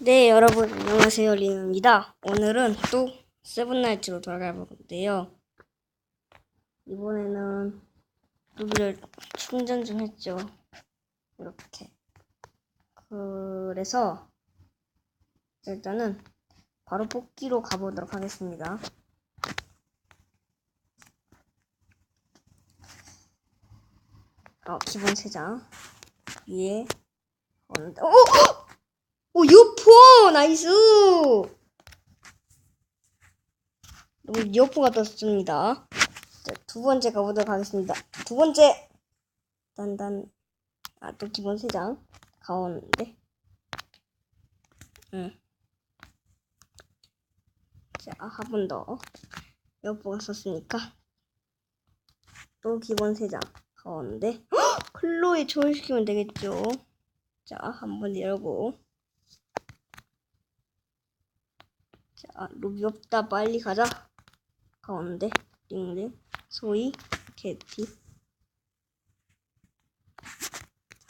네, 여러분, 안녕하세요. 리누입니다. 오늘은 또 세븐나이츠로 돌아가 볼 건데요. 이번에는 루비를 충전 좀 했죠. 이렇게. 그래서 일단은 바로 뽑기로 가보도록 하겠습니다. 어, 기본 3장. 위에, 어! 어! 오, 유포! 나이스! 너무 유포가 떴습니다. 자, 두 번째 가보도록 하겠습니다. 두 번째! 단단, 아, 또 기본 세 장. 가오는데. 응. 자, 한 번 더. 유포가 썼으니까. 또 기본 세 장. 가오는데. 클로이 조율시키면 되겠죠. 자, 한 번 열고. 자, 루비 없다. 빨리 가자. 가운데. 링링. 소희. 캐티.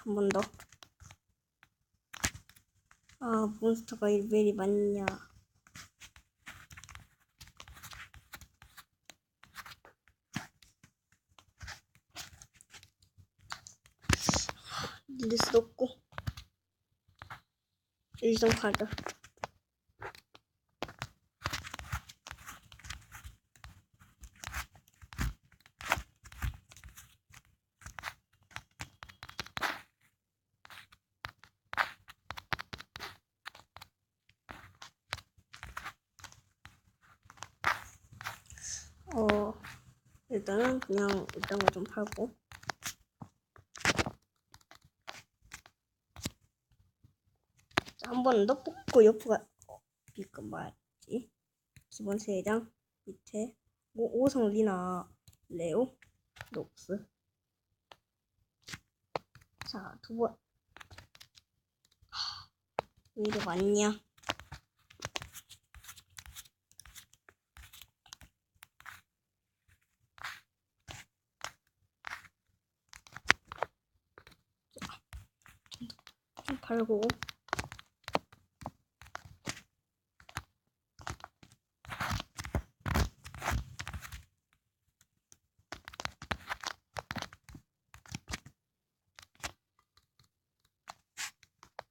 한 번 더. 아, 몬스터가 왜 이리 많냐. 믿을 수도 없고. 일성 가자. 어, 일단은 그냥 이딴 거좀 팔고. 자, 한 번 더 뽑고 옆가 어, 이거 뭐지? 기본 세장 밑에 오, 오성 리나 레오 녹스. 자, 두 번. 하, 왜 이리 많냐? 좀 팔고.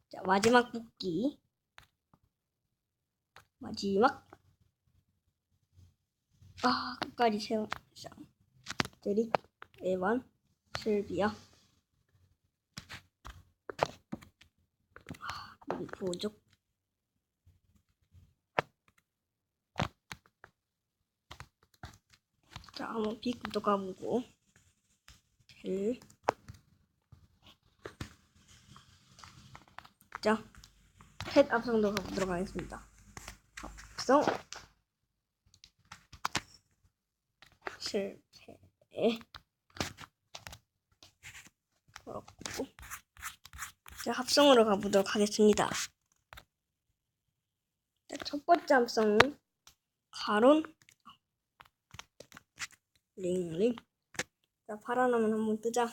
자, 마지막 뽑기. 마지막. 아, 끝까지 세상. 데릭, 에반, 실비아. 우리 보족. 자, 한번 B급도 가보고. 벨. 자, 펫 앞성도 가보도록 하겠습니다. 앞성. 실패. 그렇고. 자, 합성으로 가보도록 하겠습니다. 자, 첫 번째 합성은 가론 링링. 자, 파라나면 한번 뜨자.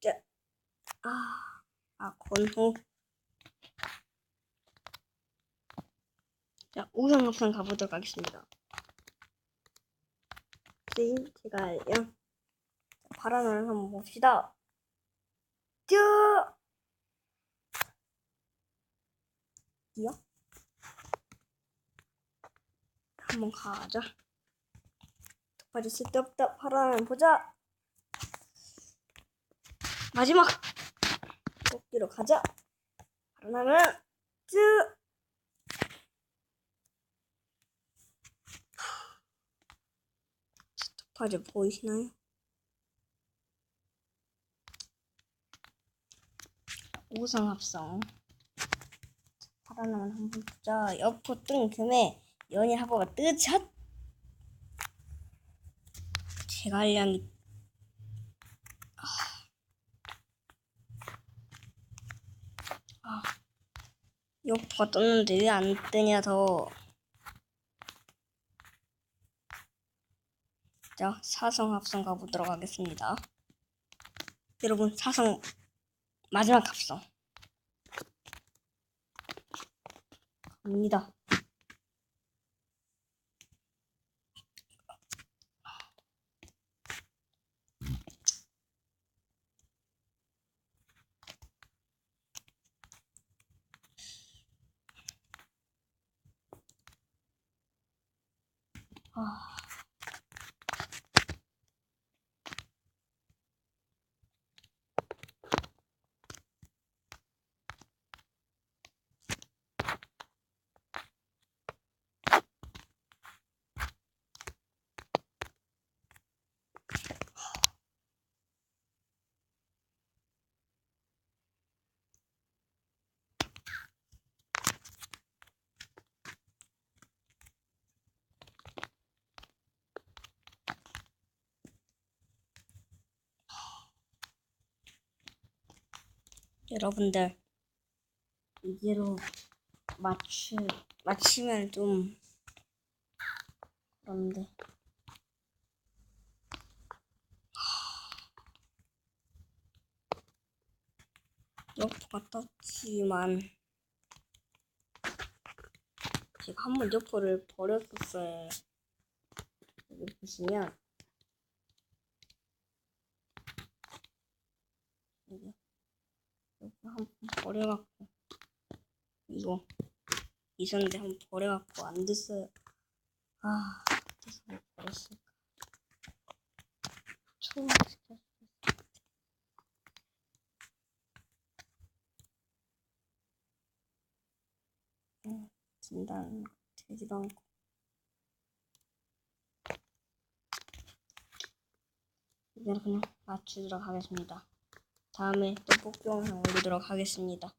자, 아, 아, 권호. 자, 우선 합성 가보도록 하겠습니다. 네, 제가 알려. 파라나를 한번 봅시다. 쭉! 이요? 한번 가자. 톡바지 쓸데없다. 파라면 보자. 마지막! 뽑기로 가자. 파라면 쭉! 톡바지 보이시나요? 우상 합성. 파라나만 한번 보자. 옆코 뜬 금에 연이 하버가 뜨챈. 제갈량이 아, 옆코가 떴는데 왜 안 뜨냐 더. 자, 사성 합성 가보도록 하겠습니다. 여러분, 사성 마지막 합성. 갑니다. 아. 여러분들 이대로 맞추 맞히면 좀 그런데 여포가 떴지만 제가 한번 여포를 버렸었어요. 여기 보시면 여기 이거 한번 버려갖고 이거 있었는데 한번 버려갖고 안 됐어요. 아, 그래서 왜 버렸을까? 초월시켰어. 음, 진단 되지도 않고. 이대로 그냥 맞추도록 하겠습니다. 다음에 또 영상 올리도록 하겠습니다.